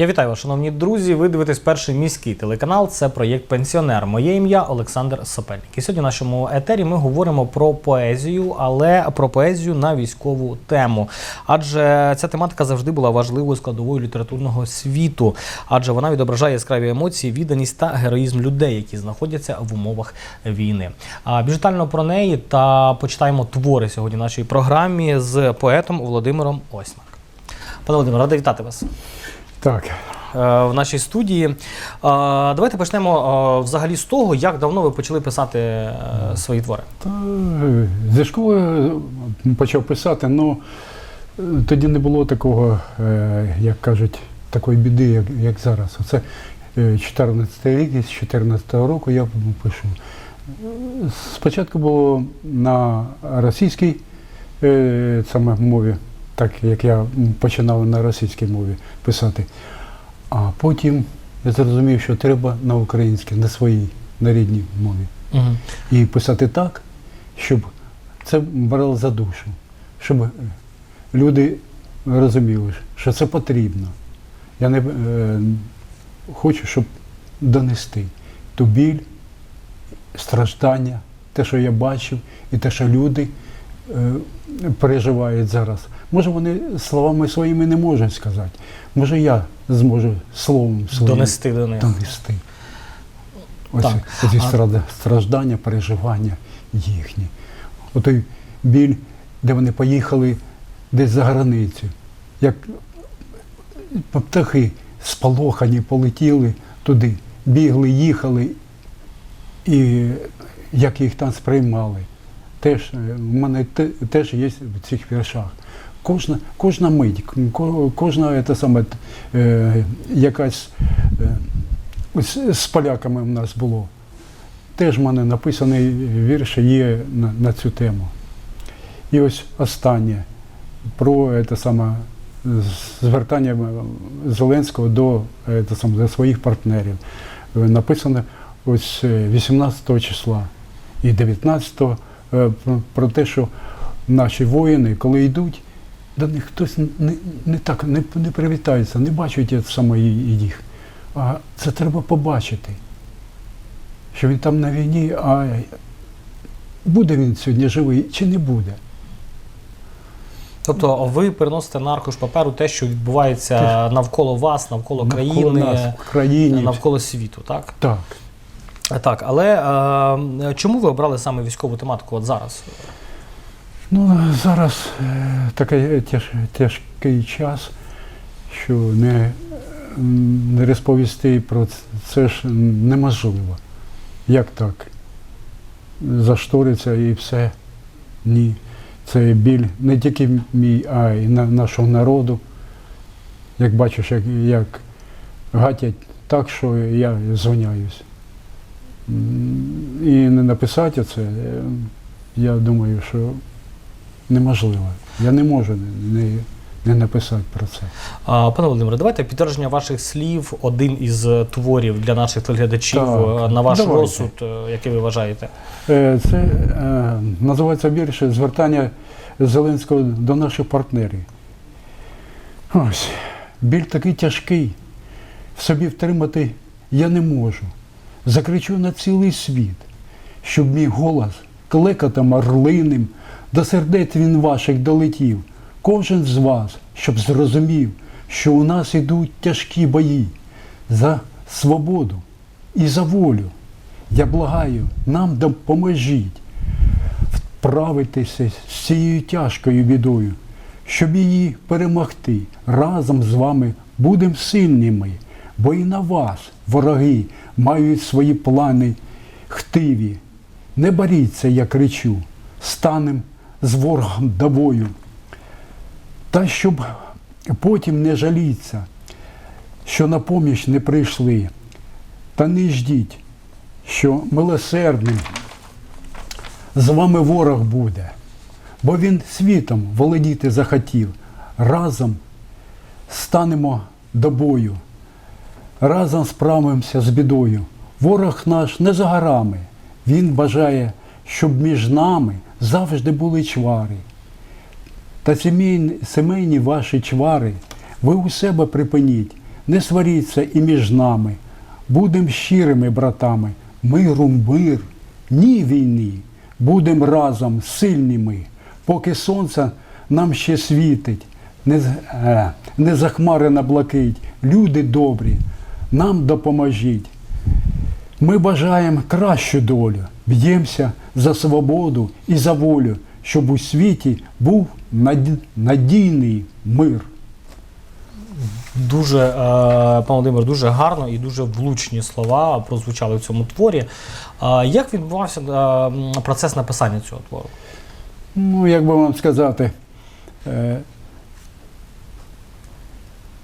Я вітаю вас, шановні друзі. Ви дивитесь перший міський телеканал. Це проєкт Пенсіонер. Моє ім'я Олександр Сапельник. І сьогодні в нашому етері ми говоримо про поезію, але про поезію на військову тему. Адже ця тематика завжди була важливою складовою літературного світу, адже вона відображає яскраві емоції, відданість та героїзм людей, які знаходяться в умовах війни. А більш про неї та почитаємо твори сьогодні в нашій програмі з поетом Володимиром Осьмак. Пане Володимире, радий вітати вас. Так, е, в нашій студії. Е, Давайте почнемо е, взагалі з того, як давно ви почали писати свої твори. та, зі школи почав писати, але тоді не було такого, як кажуть, такої біди, як, як зараз. Оце е, 14 рік, з 14 року я пишу. Спочатку було на російській саме мові, так як я починав на російській мові писати. А потім я зрозумів, що треба на українській, на своїй, на рідній мові. Угу. І писати так, щоб це брало за душу, щоб люди розуміли, що це потрібно. Я не е, хочу, щоб донести ту біль, страждання, те, що я бачив, і те, що люди е, переживають зараз. Може, вони словами своїми не можуть сказати. Може, я зможу словом своїм Донести до них. донести. Ось Так. ці А- страждання, переживання їхні. Отой біль, де вони поїхали десь за границю. Як птахи сполохані полетіли туди, бігли, їхали, і як їх там сприймали. Теж, е, в мене теж є в цих віршах. Кожна, кожна мить, кожна це саме, е, якась е, з поляками в нас було. Теж в мене написаний вірш є на, на цю тему. І ось останнє про це саме звертання Зеленського до, е, саме, до своїх партнерів. Е, Написано ось е, 18 числа і 19 е, про- про те, що наші воїни, коли йдуть, до них хтось не, не так не, не привітається, не бачать я саме їх. А це треба побачити, що він там на війні, а буде він сьогодні живий чи не буде. Тобто ви переносите на аркуш паперу те, що відбувається навколо вас, навколо країни, Навколо нас, в країні. навколо світу, так? Так. Так, але е, чому ви обрали саме військову тематику от зараз? Ну, зараз е, такий тяж, тяжкий час, що не, не розповісти про це, це ж неможливо. Як так? Зашториться і все. Ні. Це біль не тільки мій, а й на, нашого народу. Як бачиш, як, як гатять так, що я звоняюсь. М, І не написати це, е, я думаю, що неможливо. Я не можу не, не написати про це. А, Пане Володимире, давайте підтвердження ваших слів, один із творів для наших телеглядачів Так, е, на ваш давайте. розсуд, е, який ви вважаєте. Е, Це називається вірш звертання Зеленського до наших партнерів. Ось, біль такий тяжкий. В собі втримати я не можу. Закричу на цілий світ, щоб мій голос клекотом орлиним до сердець він ваших долетів. Кожен з вас, щоб зрозумів, що у нас ідуть тяжкі бої за свободу і за волю. Я благаю, нам допоможіть вправитися з цією тяжкою бідою, щоб її перемогти. Разом з вами будемо сильними, бо і на вас, вороги, мають свої плани хтиві. Не боріться, я кричу, станем з ворогом до бою. Та щоб потім не жаліться, що на поміч не прийшли, та не ждіть, що милосердним з вами ворог буде, бо він світом володіти захотів. Разом станемо до бою, разом справимося з бідою. Ворог наш не за горами. Він бажає, щоб між нами завжди були чвари. Та сімейні, сімейні ваші чвари ви у себе припиніть, не сваріться і між нами. Будем щирими братами. Миру мир, ні війні. Будем разом сильними, поки сонце нам ще світить, не, е, не захмарена блакить. Люди добрі, нам допоможіть. Ми бажаємо кращу долю, б'ємося за свободу і за волю, щоб у світі був надійний мир. Дуже, е, пан Володимир, дуже гарно і дуже влучні слова прозвучали в цьому творі. Як відбувався е, процес написання цього твору? Ну, як би вам сказати, е,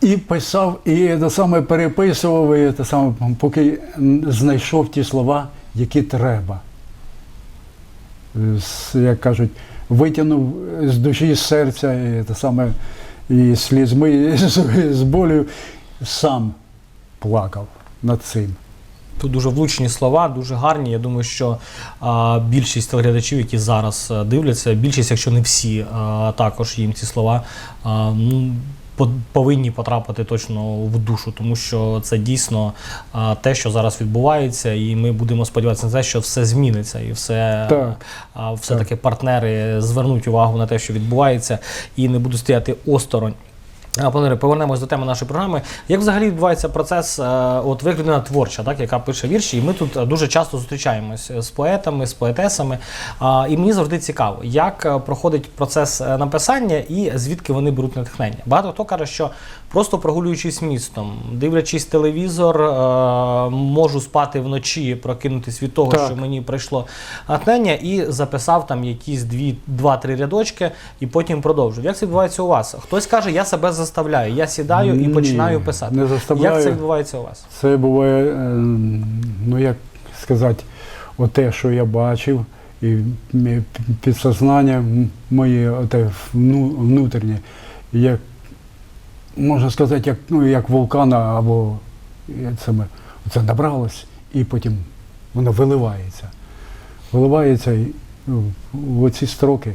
і писав, і те саме переписував, і те саме, поки знайшов ті слова, які треба. З, як кажуть, витягнув з душі, з серця, і те саме, і слізьми, і з, з болю сам плакав над цим. Тут дуже влучні слова, дуже гарні. Я думаю, що а, більшість телеглядачів, які зараз е, дивляться, більшість, якщо не всі, а, також їм ці слова а, ну, повинні потрапити точно в душу, тому що це дійсно те, що зараз відбувається, і ми будемо сподіватися на те, що все зміниться і все, Так. все-таки партнери звернуть увагу на те, що відбувається, і не будуть стояти осторонь. Пане повернемось до теми нашої програми. Як взагалі відбувається процес? е, От ви творча, так, яка пише вірші, і ми тут е, дуже часто зустрічаємось з поетами, з поетесами. І мені завжди цікаво, як е, проходить процес е, написання і звідки вони беруть натхнення. Багато хто каже, що просто прогулюючись містом, дивлячись телевізор, е, можу спати вночі, прокинутись від того, Так. що мені прийшло натхнення, і записав там якісь дві, два-три рядочки, і потім продовжив. Як це відбувається у вас? Хтось каже, я себе заставляю, я сідаю і починаю писати. не заставляю. Як це відбувається у вас? Це буває, е, ну як сказати, оте, що я бачив, і підсознання моє оте внутрішнє, як можна сказати, як, ну, як вулкана або це, ми- це набралось, і потім воно виливається. Виливається і, ну, в оці строки.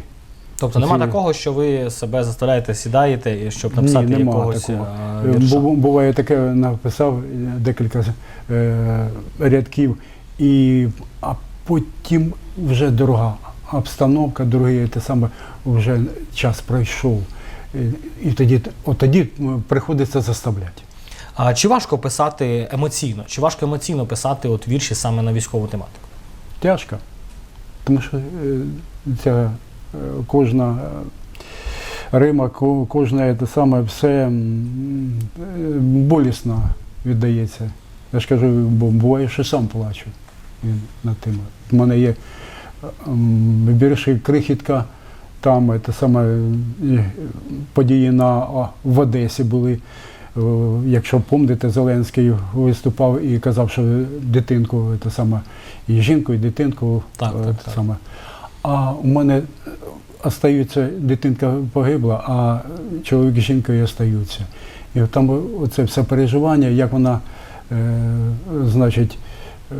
Тобто нема Ці- такого, що ви себе заставляєте, сідаєте, і щоб написати Ні, нема якогось такого. е, Е, вірша. Буває таке, написав декілька е, рядків, і, а потім вже дорога обстановка, другий те саме вже час пройшов. І, тоді, от тоді приходиться заставляти. А чи важко писати емоційно? Чи важко емоційно писати от вірші саме на військову тематику? Тяжко. Тому що е, ця е, кожна е, Рима, кожне те саме все болісно віддається. Я ж кажу, бо буває, що сам плачу над тим. У мене є вірші крихітка, там те саме події на, в Одесі були. Е, Якщо пам'ятаєте, Зеленський виступав і казав, що дитинку те саме, і жінку, і дитинку Так, е, так, так. саме. А у мене остаються, дитинка погибла, а чоловік з жінкою остаються. І там оце все переживання, як вона, е, значить, е,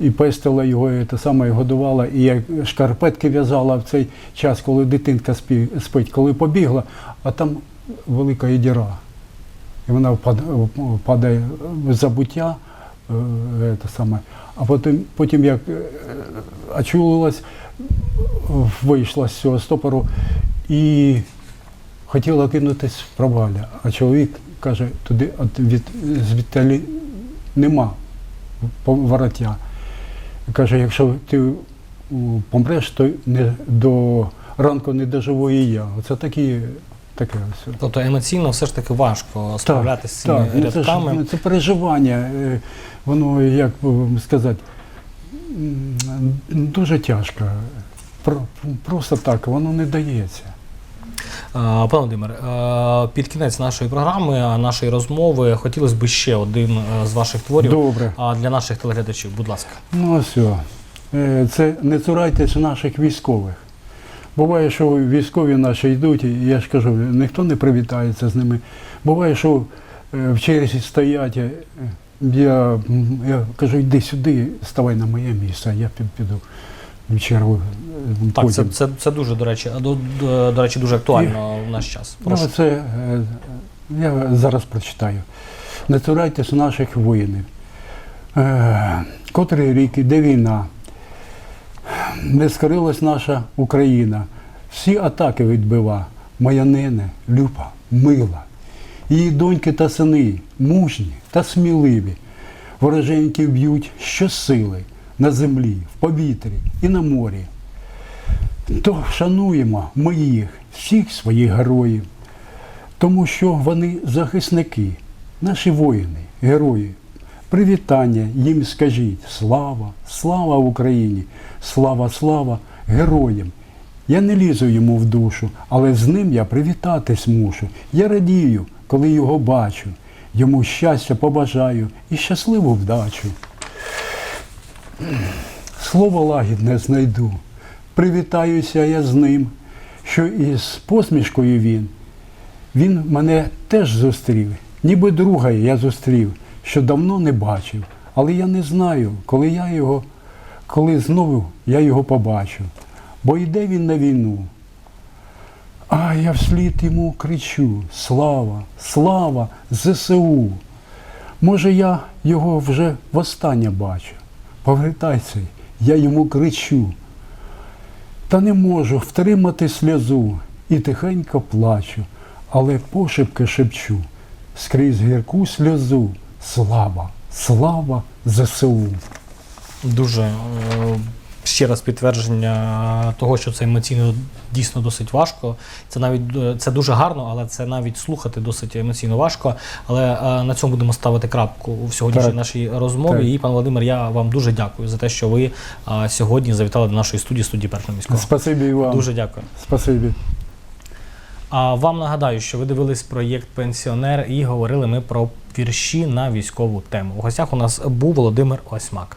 і пестила його, і те саме і годувала, і як шкарпетки в'язала в цей час, коли дитинка спі- спить, коли побігла, а там велика і діра. І вона впадає в забуття, е, е, саме. а потім, потім як е, очулилась, вийшла з цього стопору і хотіла кинутись в провалля. А чоловік каже, туди від, звідталі нема повороття. Каже, якщо ти помреш, то не, до ранку не доживу і я. Оце такі, таке ось. Тобто емоційно все ж таки важко справлятися з цими так, ну, це, ж, ну, це переживання, е, воно, як сказати, дуже тяжко. Просто так, воно не дається. Е, Пане Володимир, е, під кінець нашої програми, нашої розмови, хотілося б ще один е, з ваших творів Добре. а, для наших телеглядачів. Будь ласка. Ну все. Це не цурайтесь наших військових. Буває, що військові наші йдуть, і я ж кажу, ніхто не привітається з ними. Буває, що е, в черзі стоять. е, Я, я кажу, йди сюди, ставай на моє місце, я піду в чергу. е, Так, це, потім. це, це дуже, до речі, до, до, до речі, дуже актуально в наш час. Ну, це е, я зараз прочитаю. не цурайтесь наших воїнів. Е, котрий рік іде війна, не скорилась наша Україна. Всі атаки відбива. Моя нене, люба, мила. Її доньки та сини мужні та сміливі. Вороженьки б'ють щосили на землі, в повітрі і на морі. То шануємо ми їх, всіх своїх героїв, тому що вони захисники, наші воїни, герої. Привітання їм скажіть слава, слава Україні, слава, слава героям. Я не лізу йому в душу, але з ним я привітатись мушу. Я радію, коли його бачу. Йому щастя побажаю і щасливу вдачу. Слово лагідне знайду. Привітаюся я з ним, що із посмішкою він. Він мене теж зустрів, ніби друга я зустрів, що давно не бачив. Але я не знаю, коли я його, коли знову я його побачу. Бо йде він на війну. А я вслід йому кричу: Слава, слава ЗСУ! Може, я його вже востаннє бачу. Повертайся, я йому кричу. Та не можу втримати сльозу і тихенько плачу, але пошепки шепчу скрізь гірку сльозу. Слава, слава ЗСУ. Дуже е, ще раз підтвердження того, що це емоційно дійсно досить важко. Це навіть е, це дуже гарно, але це навіть слухати досить емоційно важко. Але е, на цьому будемо ставити крапку в сьогоднішній Так. нашій розмові. Так. І пан Володимир, я вам дуже дякую за те, що ви е, сьогодні завітали до нашої студії, студії першого міського. Спасибі вам. Дуже дякую. Спасибі. А вам нагадаю, що ви дивились проєкт Пенсіонер і говорили ми про вірші на військову тему. У гостях у нас був Володимир Осьмак.